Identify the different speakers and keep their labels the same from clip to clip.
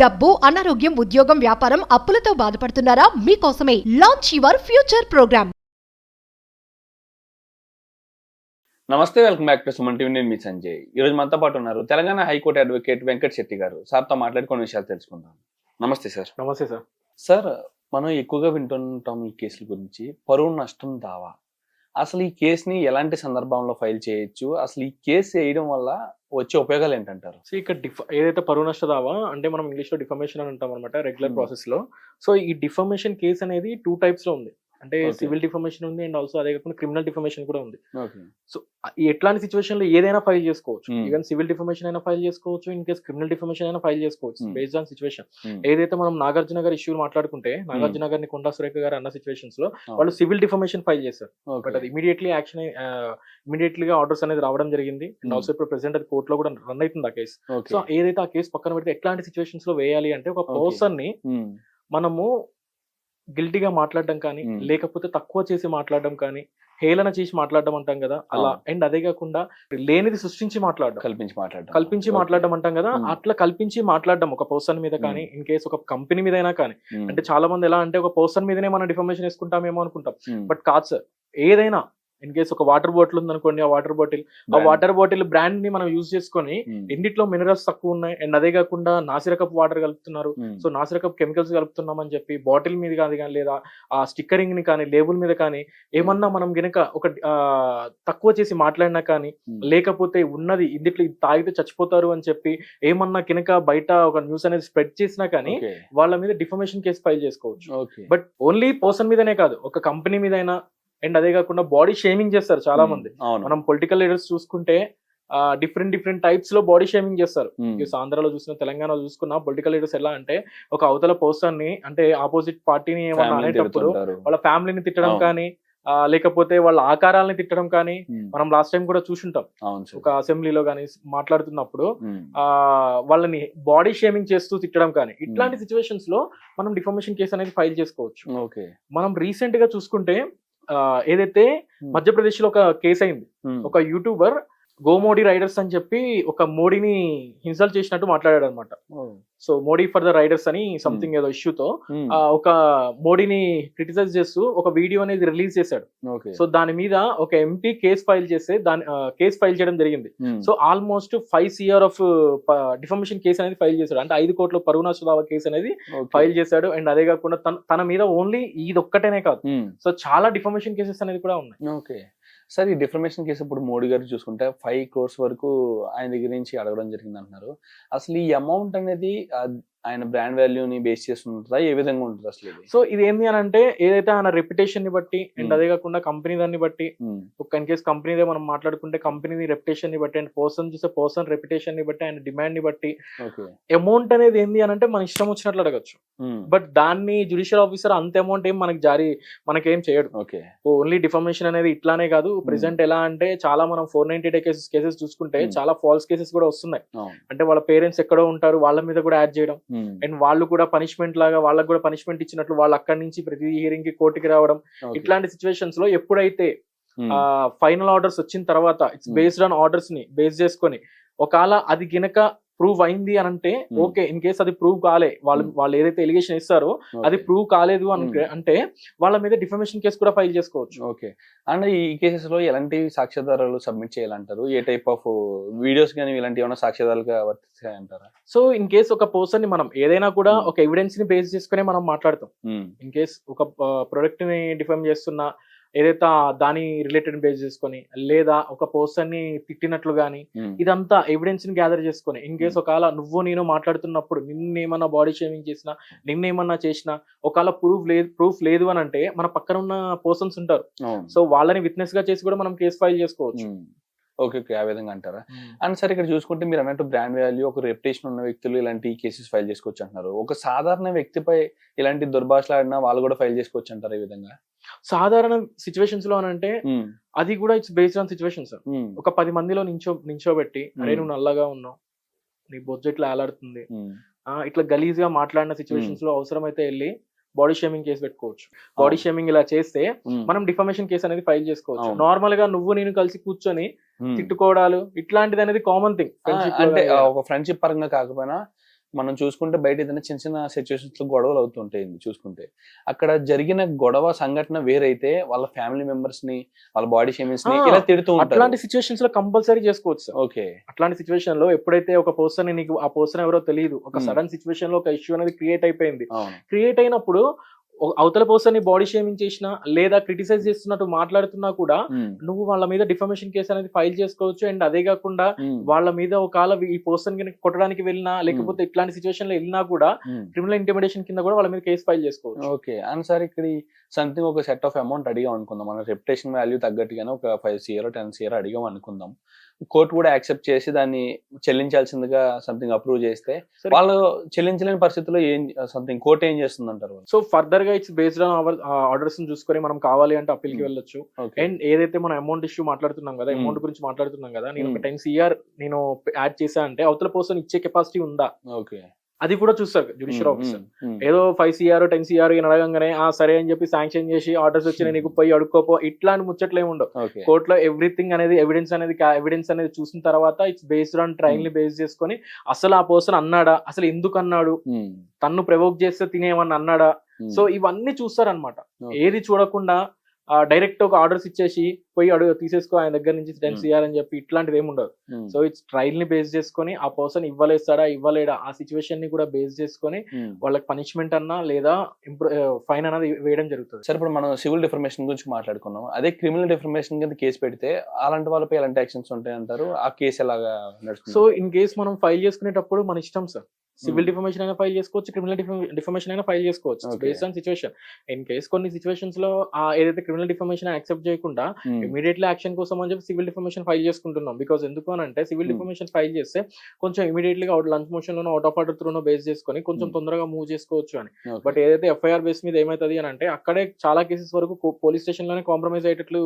Speaker 1: డబ్బు అనారోగ్యం ఉద్యోగం వ్యాపారం అప్పులతో బాధపడుతున్నారా? మీకోసమే లాంచ్ యువర్ ఫ్యూచర్ ప్రోగ్రామ్
Speaker 2: నమస్తే welcome back to Suman TV. నేను మీ సంజయ్. ఈ రోజు మనతో పాటు ఉన్నారు Telangana high court advocate Venkat Shetty గారు. సార్తో మాట్లాడి కొన్ని విషయాలు తెలుసుకుందాం. నమస్తే సార్.
Speaker 3: నమస్తే సార్.
Speaker 2: సార్ మనం ఎక్కువగా వింటుంటాం ఈ కేసుల గురించి. పరువు నష్టం దావా. అసలు ఈ కేసుని ఎలాంటి సందర్భంలో ఫైల్ చేయొచ్చు? అసలు ఈ కేసు వేయడం వల్ల వచ్చే ఉపయోగాలు ఏంటంటారు?
Speaker 3: సో ఇక్కడ డిఫ ఏదైతే పరువు నష్ట దావా అంటే మనం ఇంగ్లీష్లో డిఫర్మేషన్ అని అంటాం అనమాట రెగ్యులర్
Speaker 2: Hmm.
Speaker 3: ప్రాసెస్లో. సో ఈ డిఫర్మేషన్ కేసు అనేది టూ టైప్స్లో ఉంది. అంటే. సివిల్ డిఫర్మేషన్ ఉంది అండ్ ఆల్సో అదే కాకుండా క్రిమినల్ డిఫర్మేషన్ కూడా ఉంది. సో ఎట్లాంటి సిచువేషన్లో ఏదైనా ఫైల్ చేసుకోవచ్చు. ఈవెన్ సివిల్ డిఫర్మేషన్ అయినా ఫైల్ చేసుకోవచ్చు ఇన్ కేస్ క్రిమినల్ డిఫర్మేషన్ అయినా ఫైల్ చేసుకోవచ్చు. బేస్డ్ ఆన్ సిచువేషన్ ఏదైతే మనం నాగార్జున గారి ఇష్యూ మాట్లాడుకుంటే నాగార్జున గారిని కొండా సురేఖ గారు అన్న సిచువేషన్స్లో వాళ్ళు సివిల్ డిఫర్మేషన్ ఫైల్ చేశారు. బట్ అది ఇమీడియట్లీ యాక్షన్ ఇమీడియట్లీ గా ఆర్డర్స్ అనేది రావడం జరిగింది. అండ్. ఆల్సో ఇప్పుడు ప్రెసెంట్ అది కోర్టులో కూడా రన్ అవుతుంది ఆ కేసు సో ఏదైతే ఆ కేసు పక్కన పెడితే ఎట్లాంటి సిచువేషన్స్లో వేయాలి అంటే ఒక. పర్సన్ని మనము గిల్టీగా మాట్లాడడం కానీ. లేకపోతే తక్కువ చేసి మాట్లాడడం కానీ హేళన చేసి మాట్లాడడం అంటాం కదా అలా. అండ్ అదే కాకుండా లేనిది సృష్టించి మాట్లాడడం
Speaker 2: కల్పించి మాట్లాడడం
Speaker 3: కల్పించి మాట్లాడడం అంటాం కదా. అట్లా కల్పించి మాట్లాడడం ఒక పర్సన్ మీద కానీ ఇన్ కేస్ ఒక కంపెనీ మీద అయినా కానీ. అంటే చాలా మంది ఎలా అంటే ఒక పర్సన్ మీదనే మనం డిఫర్మేషన్ వేసుకుంటామేమో అనుకుంటాం. బట్ కాదు సార్ ఏదైనా ఇన్ కేస్ ఒక వాటర్ బాటిల్ ఉందనుకోండి ఆ వాటర్ బాటిల్ ఆ. వాటర్ బాటిల్ బ్రాండ్ని మనం యూజ్ చేసుకొని
Speaker 2: Hmm.
Speaker 3: ఎన్నిట్లో మినరల్స్ తక్కువ ఉన్నాయి అండ్ అదే కాకుండా నాసిరకప్ వాటర్ కలుపుతున్నారు
Speaker 2: Hmm.
Speaker 3: సో నాసిరకప్ కెమికల్స్ కలుపుతున్నామని చెప్పి బాటిల్ మీద కానీ కానీ లేదా ఆ స్టిక్కరింగ్ని కానీ లేబుల్ మీద కానీ ఏమన్నా మనం గనక ఒక తక్కువ చేసి మాట్లాడినా కానీ
Speaker 2: Hmm.
Speaker 3: లేకపోతే ఉన్నది ఇందిట్లో ఇది తాగితే చచ్చిపోతారు అని చెప్పి ఏమన్నా కినక బయట ఒక న్యూస్ అనేది స్ప్రెడ్ చేసినా కానీ వాళ్ళ మీద డిఫర్మేషన్ కేసు ఫైల్ చేసుకోవచ్చు బట్ ఓన్లీ పర్సన్ మీదనే కాదు ఒక కంపెనీ మీదైనా అండ్ అదే కాకుండా బాడీ షేమింగ్ చేస్తారు చాలా మంది. మనం పొలిటికల్ లీడర్స్ చూసుకుంటే డిఫరెంట్ డిఫరెంట్ టైప్స్లో బాడీ షేమింగ్ చేస్తారు. ఆంధ్రాలో చూసిన తెలంగాణలో చూసుకున్న పొలిటికల్ లీడర్స్ ఎలా అంటే ఒక అవతల పర్సన్ని అంటే ఆపోజిట్ పార్టీని ఏమన్నా అనేటప్పుడు. వాళ్ళ ఫ్యామిలీని తిట్టడం. కానీ లేకపోతే వాళ్ళ ఆకారాలని తిట్టడం కానీ. మనం లాస్ట్ టైం కూడా చూసుంటాం. ఒక అసెంబ్లీలో కానీ మాట్లాడుతున్నప్పుడు. ఆ వాళ్ళని బాడీ షేమింగ్ చేస్తూ తిట్టడం కానీ ఇట్లాంటి సిచ్యువేషన్స్లో మనం డిఫర్మేషన్ కేసు అనేది ఫైల్ చేసుకోవచ్చు.
Speaker 2: ఓకే.
Speaker 3: మనం రీసెంట్గా చూసుకుంటే ఏదైతే. మధ్యప్రదేశ్లో ఒక కేసు అయింది. ఒక యూట్యూబర్ గోమోడీ రైడర్స్ అని చెప్పి ఒక మోడీని హింసలు చేసినట్టు మాట్లాడాడు అనమాట. So Modi for the riders అని సంథింగ్ ఏదో ఇష్యూతో
Speaker 2: Hmm.
Speaker 3: ఒక మోడీని క్రిటిసైజ్ చేస్తూ ఒక వీడియో అనేది రిలీజ్ చేశాడు సో దాని మీద ఒక ఎంపీ కేసు ఫైల్ చేస్తే దాని కేసు ఫైల్ చేయడం జరిగింది
Speaker 2: Hmm.
Speaker 3: So almost five C R of defamation case అనేది ఫైల్ చేశాడు అంటే ఐదు కోట్ల పరువునా సుధావ కేసు అనేది. ఫైల్ చేశాడు అండ్ అదే కాకుండా తన మీద ఓన్లీ ఇది ఒక్కటేనే కాదు
Speaker 2: Hmm.
Speaker 3: సో చాలా డిఫర్మేషన్ కేసెస్ అనేది కూడా ఉన్నాయి
Speaker 2: ఓకే సార్ ఈ డిఫర్మేషన్ కేసు ఇప్పుడు మోడీ గారు చూసుకుంటే ఫైవ్ కోర్స్ వరకు ఆయన దగ్గర నుంచి అడగడం జరిగింది అంటున్నారు అసలు ఈ అమౌంట్ అనేది ఆయన బ్రాండ్ వాల్యూని బేస్ చేసి ఉంటుందా ఏ విధంగా ఉంటుంది అసలు
Speaker 3: సో ఇది ఏంది అని అంటే ఏదైతే ఆయన రెప్యుటేషన్ని బట్టి అండ్
Speaker 2: Hmm.
Speaker 3: అదే కాకుండా కంపెనీ దాన్ని బట్టి
Speaker 2: Hmm.
Speaker 3: ఒక ఇన్ కేస్ కంపెనీదే మనం మాట్లాడుకుంటే కంపెనీ రెప్యుటేషన్ని బట్టి అండ్ పర్సన్ చూసే పర్సన్ రెప్యుటేషన్ని బట్టి ఆయన డిమాండ్ని బట్టి అమౌంట్ అనేది ఏంది అని అంటే మన ఇష్టం వచ్చినట్లు అడగచ్చు.
Speaker 2: Hmm.
Speaker 3: బట్ దాన్ని జుడిషియల్ ఆఫీసర్ అంత అమౌంట్ ఏం మనకి జారీ మనకేం చేయడు.
Speaker 2: ఓకే.
Speaker 3: ఓన్లీ డిఫర్మేషన్ అనేది ఇట్లానే కాదు. ప్రెసెంట్ ఎలా అంటే చాలా మనం four ninety day cases cases చూసుకుంటే
Speaker 2: Hmm.
Speaker 3: చాలా ఫాల్స్ కేసెస్ కూడా వస్తున్నాయి. అంటే వాళ్ళ పేరెంట్స్ ఎక్కడో ఉంటారు వాళ్ళ మీద కూడా యాడ్ చేయడం.
Speaker 2: Hmm.
Speaker 3: అండ్ వాళ్ళు కూడా పనిష్మెంట్ లాగా వాళ్ళకి కూడా పనిష్మెంట్ ఇచ్చినట్లు వాళ్ళు అక్కడి నుంచి ప్రతి హియరింగ్కి కోర్టుకి రావడం. ఇట్లాంటి సిచ్యువేషన్స్లో ఎప్పుడైతే
Speaker 2: Hmm.
Speaker 3: ఫైనల్ ఆర్డర్స్ వచ్చిన తర్వాత ఇట్స్
Speaker 2: Hmm.
Speaker 3: బేస్డ్ ఆన్ ఆర్డర్స్ని బేస్ చేసుకొని ఒకవేళ అది గినక ప్రూవ్ అయింది అని అంటే. ఓకే ఇన్ కేస్ అది ప్రూవ్ కాలే వాళ్ళు
Speaker 2: Hmm.
Speaker 3: వాళ్ళు ఏదైతే ఎలిగేషన్ ఇస్తారో. అది ప్రూవ్ కాలేదు అంటే
Speaker 2: Hmm.
Speaker 3: అంటే వాళ్ళ మీద డిఫర్మేషన్ కేసు కూడా ఫైల్ చేసుకోవచ్చు
Speaker 2: ఓకే అండ్ ఈ కేసెస్లో ఎలాంటి సాక్ష్యాధారాలు సబ్మిట్ చేయాలంటారు ఏ టైప్ ఆఫ్ వీడియోస్ కానీ ఇలాంటి ఏమైనా సాక్ష్యాధారాలుగా వర్తిస్తాయంటారా
Speaker 3: సో ఇన్ కేస్ ఒక పర్సన్ని మనం ఏదైనా కూడా
Speaker 2: Hmm.
Speaker 3: ఒక ఎవిడెన్స్ని బేస్ చేసుకునే మనం మాట్లాడతాం. ఇన్ కేస్ ఒక ప్రొడక్ట్ని డిఫైమ్ చేస్తున్నా ఏదైతే దాని రిలేటెడ్ బేస్ చేసుకొని లేదా ఒక పర్సన్ని తిట్టినట్లు గానీ
Speaker 2: Hmm.
Speaker 3: ఇదంతా ఎవిడెన్స్ని గ్యాదర్ చేసుకొని ఇన్ కేస్ ఒకవేళ నువ్వు నేను మాట్లాడుతున్నప్పుడు నిన్నేమన్నా బాడీ షేమింగ్ చేసినా నిన్నేమన్నా చేసినా ఒకవేళ ప్రూఫ్ లేదు ప్రూఫ్ లేదు అని అంటే మన పక్కన ఉన్న పర్సన్స్ ఉంటారు సో వాళ్ళని విట్నెస్గా చేసి కూడా మనం కేసు ఫైల్ చేసుకోవచ్చు
Speaker 2: Hmm. Okay okay. ఆ విధంగా అంటారా? అండ్ సార్ ఇక్కడ చూసుకుంటే మీరు అన్నట్టు బ్రాండ్ వాల్యూ ఒక రెప్యుటేషన్ ఉన్న వ్యక్తులు ఇలాంటి కేసెస్ ఫైల్ చేసుకోవచ్చు అంటున్నారు. ఒక సాధారణ వ్యక్తిపై ఇలాంటి దుర్భాషలు ఆడినా వాళ్ళు కూడా ఫైల్ చేసుకోవచ్చు అంటారు ఈ విధంగా?
Speaker 3: సాధారణ సిచ్యువేషన్స్లో అని అంటే అది కూడా it's based on situation sir. ఒక పది మందిలో నించో నించోబెట్టి అరే
Speaker 2: Hmm.
Speaker 3: నువ్వు నల్లగా ఉన్నావు. నీ బొజ్జు ఇట్లా ఏలాడుతుంది
Speaker 2: ఉమ్,
Speaker 3: ఆ, ఇట్లా గలీజ్గా మాట్లాడిన సిచ్యువేషన్స్లో అవసరమైతే వెళ్ళి బాడీ షేమింగ్ కేసు పెట్టుకోవచ్చు. బాడీ షేమింగ్ ఇలా చేస్తే మనం డిఫర్మేషన్ కేసు అనేది ఫైల్ చేసుకోవచ్చు. నార్మల్గా నువ్వు నేను కలిసి కూర్చొని. తిట్టుకోవడాలు ఇట్లాంటిది అనేది కామన్ థింగ్
Speaker 2: అంటే ఒక ఫ్రెండ్షిప్ పరంగా కాకపోయినా మనం చూసుకుంటే బయట ఏదైనా చిన్న చిన్న సిచ్యువేషన్స్లో గొడవలు అవుతుంటాయి చూసుకుంటే. అక్కడ జరిగిన గొడవ సంఘటన వేరైతే వాళ్ళ ఫ్యామిలీ మెంబర్స్ని వాళ్ళ బాడీ
Speaker 3: షేమింగ్స్ని
Speaker 2: ఇలా తిడుతూ
Speaker 3: అట్లాంటి
Speaker 2: ఉంటారు
Speaker 3: సిచ్యువేషన్స్లో కంపల్సరీ చేసుకోవచ్చు
Speaker 2: ఓకే.
Speaker 3: అట్లాంటి సిచ్యువేషన్లో ఎప్పుడైతే ఒక పర్సన్ నీకు ఆ పర్సన్ ఎవరో తెలియదు ఒక. సడన్ సిచ్యువేషన్లో ఒక ఇష్యూ అనేది క్రియేట్ అయిపోయింది. క్రియేట్ అయినప్పుడు అవతల పర్సన్ని బాడీ షేమింగ్ చేసినా లేదా క్రిటిసైజ్ చేస్తున్నట్టు మాట్లాడుతున్నా కూడా నువ్వు వాళ్ళ మీద డిఫర్మేషన్ కేసు అనేది ఫైల్ చేసుకోవచ్చు అండ్ అదే కాకుండా వాళ్ళ మీద ఒకవేళ ఈ పర్సన్ కొట్టడానికి వెళ్ళినా లేకపోతే ఇట్లాంటి సిచ్యువేషన్లో వెళ్ళినా కూడా. క్రిమినల్ ఇంటిమిడేషన్ కింద కూడా వాళ్ళ మీద కేసు ఫైల్ చేసుకోవచ్చు.
Speaker 2: ఓకే. అండ్ సార్ ఇక్కడ సంథింగ్ ఒక సెట్ ఆఫ్ అమౌంట్ అడిగాం అనుకుందాం. మన రెప్యుటేషన్ వాల్యూ తగ్గట్టుగానే ఒక ఫైవ్ సిఆర్ టెన్ సిఆర్ అడిగాం అనుకుందాం. కోర్టు కూడా యాక్సెప్ట్ చేసి దాన్ని చెల్లించాల్సిందిగా సంథింగ్ అప్రూవ్ చేస్తే. వాళ్ళు చెల్లించలేని పరిస్థితుల్లో ఏం సంథింగ్ కోర్టు ఏం చేస్తుంది అంటారు
Speaker 3: సో ఫర్దర్గా it's based on our orders చూసుకొని మనం కావాలి అంటే అప్పీల్కి
Speaker 2: Hmm.
Speaker 3: వెళ్ళొచ్చు అండ్ ఏదైతే మనం అమౌంట్ ఇష్యూ మాట్లాడుతున్నాం కదా
Speaker 2: Hmm.
Speaker 3: అమౌంట్ గురించి మాట్లాడుతున్నాం కదా నేను ఒక
Speaker 2: Hmm.
Speaker 3: టెన్ సిఆర్ నేను యాడ్ చేశా అంటే అవతల పర్సన్ ఇచ్చే కెపాసిటీ ఉందా
Speaker 2: ఓకే
Speaker 3: అది కూడా చూస్తారు జుడిషియల్ ఆఫీసర్ ఏదో five C R ten C R అడగంగానే ఆ సరే అని చెప్పి శాంక్షన్ చేసి ఆర్డర్స్ వచ్చి నీకు పోయి అడుక్కోపో. ఇట్లాంటి ముచ్చట్లు ఏమి ఉండవు. కోర్టులో ఎవ్రీథింగ్ అనేది ఎవిడెన్స్ అనేది ఎవిడెన్స్ అనేది చూసిన తర్వాత ఇట్స్ బేస్డ్ ఆన్ ట్రయల్ని బేస్ చేసుకొని అసలు ఆ పర్సన్ అన్నాడా? అసలు ఎందుకు అన్నాడు? తన్ను ప్రవోక్ చేస్తే తినేమన్నా అన్నాడా? సో ఇవన్నీ చూస్తారనమాట ఏది చూడకుండా డైరెక్ట్ ఒక ఆర్డర్స్ ఇచ్చేసి పోయి అడుగు తీసేసుకో ఆయన దగ్గర నుంచి టెన్. సిఆర్ అని చెప్పి ఇట్లాంటిది ఏమి ఉండదు. సో ఇట్స్ ట్రయల్ని బేస్ చేసుకొని ఆ పర్సన్ ఇవ్వలేస్తాడా ఇవ్వలేడా ఆ సిచ్యువేషన్ని కూడా బేస్ చేసుకొని వాళ్ళకి పనిష్మెంట్ అన్నా లేదా ఫైన్ అన్నది వేయడం జరుగుతుంది.
Speaker 2: సరే ఇప్పుడు మనం సివిల్ డిఫర్మేషన్ గురించి మాట్లాడుకున్నాం అదే క్రిమినల్ డిఫర్మేషన్ కింద కేసు పెడితే అలాంటి వాళ్ళపై ఎలాంటి యాక్షన్స్ ఉంటాయి అంటారు ఆ కేసు ఎలాగా
Speaker 3: సో ఇన్ కేస్ మనం ఫైల్ చేసుకునేటప్పుడు మన ఇష్టం సార్ సివిల్
Speaker 2: Hmm.
Speaker 3: డిఫర్మేషన్ అయినా ఫైల్ చేసుకోవచ్చు క్రిమినల్ డిఫర్మేషన్ అయినా ఫైల్ చేసుకోవచ్చు. Based on situation in case కొన్ని సిచువేషన్స్లో ఆ ఏదైతే క్రిమినల్ డిఫర్మేషన్ యాక్సెప్ట్ చేయకుండా ఇమీడియట్లీ యాక్షన్ కోసం అని చెప్పి సివిల్ డిఫర్మేషన్ ఫైల్ చేసుకుంటున్నాం బికాస్ ఎందుకు అని అంటే సివిల్
Speaker 2: Hmm.
Speaker 3: డిఫర్మేషన్ ఫైల్ చేస్తే కొంచెం ఇమీడియట్లీ లంచ్ మోషన్ లోనో అవుట్ ఆఫ్ ఆర్డర్ త్రూనో బేస్ చేసుకొని కొంచెం
Speaker 2: Hmm.
Speaker 3: తొందరగా మూవ్ చేసుకోవచ్చు అని. బట్ ఏదైతే ఎఫ్ఐఆర్ బేస్ మీద ఏమవుతుంది అని అంటే అక్కడే చాలా కేసెస్ వరకు పోలీస్ స్టేషన్లోనే కాంప్రమైజ్ అయ్యేటట్లు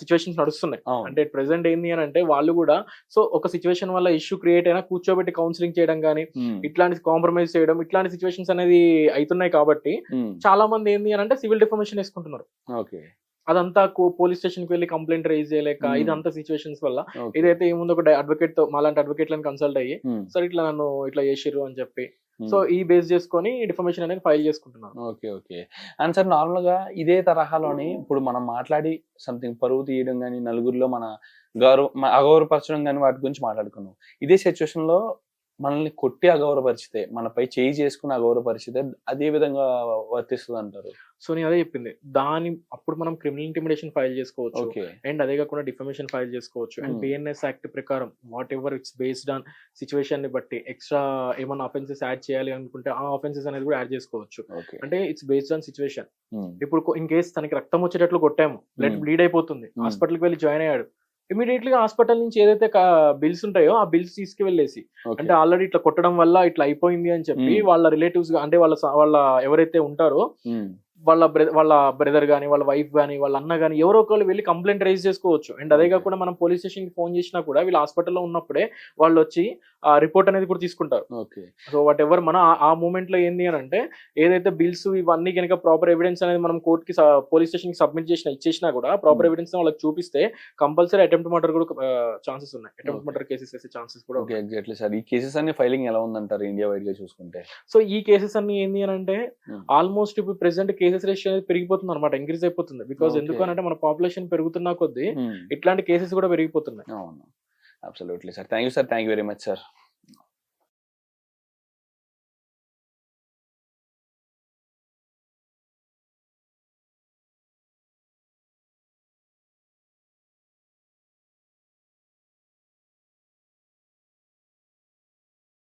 Speaker 3: సిచ్యువేషన్స్ నడుస్తున్నాయి. అంటే ప్రెసెంట్ ఏంది అని అంటే వాళ్ళు కూడా సో ఒక సిచ్యువేషన్ వల్ల ఇష్యూ క్రియేట్ అయినా కూర్చోబెట్టి కౌన్సిలింగ్ చేయడం కానీ ఇట్లాంటి కాంప్రమైజ్ చేయడం ఇట్లాంటి సిచ్యువేషన్స్ అనేది అవుతున్నాయి కాబట్టి
Speaker 2: ఉమ్,
Speaker 3: చాలా మంది ఏంది అని అంటే సివిల్ డిఫర్మేషన్ వేసుకుంటున్నారు.
Speaker 2: ఓకే.
Speaker 3: అదంతా పోలీస్ స్టేషన్కి వెళ్ళి కంప్లైంట్ రైజ్ చేయలేక
Speaker 2: Hmm.
Speaker 3: ఇదంతా సిచ్యువేషన్స్ వల్ల. ఇదైతే ఏముంది ఒక అడ్వకేట్తో మాలాంటి అడ్వకేట్లను కన్సల్ట్ అయ్యి సరే ఇట్లా నన్ను ఇట్లా చేసిర్రు అని చెప్పి. సో ఈ బేస్ చేసుకొని డిఫర్మేషన్ అనేది ఫైల్ చేసుకుంటున్నారు.
Speaker 2: Okay okay. అండ్ సార్ నార్మల్గా ఇదే తరహాలోని ఇప్పుడు మనం మాట్లాడి సంథింగ్ పరువు తీయడం కానీ నలుగురిలో మన గౌరవ అగౌరవపరచడం కానీ వాటి గురించి మాట్లాడుకున్నాం. ఇదే సిచ్యువేషన్లో మనల్ని కొట్టి అగౌరవపరిచితే మనపై చేయి చేసుకుని అగౌరవపరిచితే అదే విధంగా వర్తిస్తుంది అంటారు
Speaker 3: సో నేను అదే చెప్పింది. దాని అప్పుడు మనం క్రిమినల్ ఇంటిమిడేషన్ ఫైల్ చేసుకోవచ్చు. అండ్ అదే కాకుండా డిఫర్మేషన్ ఫైల్ చేసుకోవచ్చు. And
Speaker 2: Hmm.
Speaker 3: బిఎన్ఎస్ యాక్ట్ ప్రకారం whatever it's based on సిచ్యువేషన్ని బట్టి ఎక్స్ట్రా ఏమైనా అఫెన్సెస్ యాడ్ చేయాలి అనుకుంటే ఆ అఫెన్సెస్ అనేది కూడా యాడ్ చేసుకోవచ్చు. అంటే it's based on situation.
Speaker 2: Um,
Speaker 3: ఇప్పుడు ఇన్ కేస్ తనకి రక్తం వచ్చేటట్లు కొట్టాము బ్లడ్
Speaker 2: Hmm.
Speaker 3: బ్లీడ్ అయిపోతుంది.
Speaker 2: Hmm.
Speaker 3: హాస్పిటల్కి వెళ్ళి జాయిన్ అయ్యాడు. ఇమీడియట్లీ హాస్పిటల్ నుంచి ఏదైతే బిల్స్ ఉంటాయో ఆ బిల్స్ తీసుకువెళ్ళేసి. అంటే ఆల్రెడీ ఇట్లా కొట్టడం వల్ల ఇట్లా అయిపోయింది అని చెప్పి. వాళ్ళ రిలేటివ్స్ అంటే వాళ్ళ వాళ్ళ ఎవరైతే ఉంటారో వాళ్ళ బ్ర- వాళ్ళ బ్రదర్ గానీ వాళ్ళ వైఫ్ గానీ వాళ్ళ అన్న గానీ ఎవరో ఒకళ్ళు వెళ్ళి కంప్లైంట్ రైజ్ చేసుకోవచ్చు అండ్ అదే. కాకుండా మనం పోలీస్ స్టేషన్కి ఫోన్ చేసినా కూడా వీళ్ళు హాస్పిటల్లో ఉన్నప్పుడే వాళ్ళు వచ్చి ఆ రిపోర్ట్ అనేది కూడా తీసుకుంటారు
Speaker 2: ఓకే
Speaker 3: సో వాట్ ఎవర్ మన ఆ- ఆ మూమెంట్లో ఏంది అని అంటే ఏదైతే బిల్స్ ఇవన్నీ కనుక ప్రాపర్ ఎవిడెన్స్ అనేది మనం కోర్ట్కి పోలీస్ స్టేషన్కి సబ్మిట్ చేసిన ఇచ్చేసినా కూడా ప్రాపర్
Speaker 2: Hmm.
Speaker 3: ఎవిడెన్స్ వాళ్ళకి చూపిస్తే కంపల్సరీ అటెంప్ట్ మర్డర్ కూడా ఛాన్సెస్ ఉన్నాయి అటెంప్ట్. మర్డర్ కేసెస్ వేసే ఛాన్సెస్ కూడా
Speaker 2: ఓకే ఎగ్జాక్ట్లీ సార్ ఈ కేసెస్ అన్ని ఫైలింగ్ ఎలా ఉందంటారు ఇండియా వైడ్గా చూసుకుంటే
Speaker 3: సో ఈ కేసెస్ అన్ని ఏంది అని అంటే
Speaker 2: Hmm.
Speaker 3: ఆల్మోస్ట్ ఇప్పుడు ప్రెసెంట్ కేసెస్ రేషియో అనేది పెరిగిపోతుంది అనమాట ఇంక్రీజ్ అయిపోతుంది. బికాస్. ఎందుకు అంటే మన పాపులేషన్ పెరుగుతున్నా కొద్దీ ఇట్లాంటి కేసెస్ కూడా పెరిగిపోతున్నాయి.
Speaker 2: అవును. Absolutely sir thank you sir thank you very much sir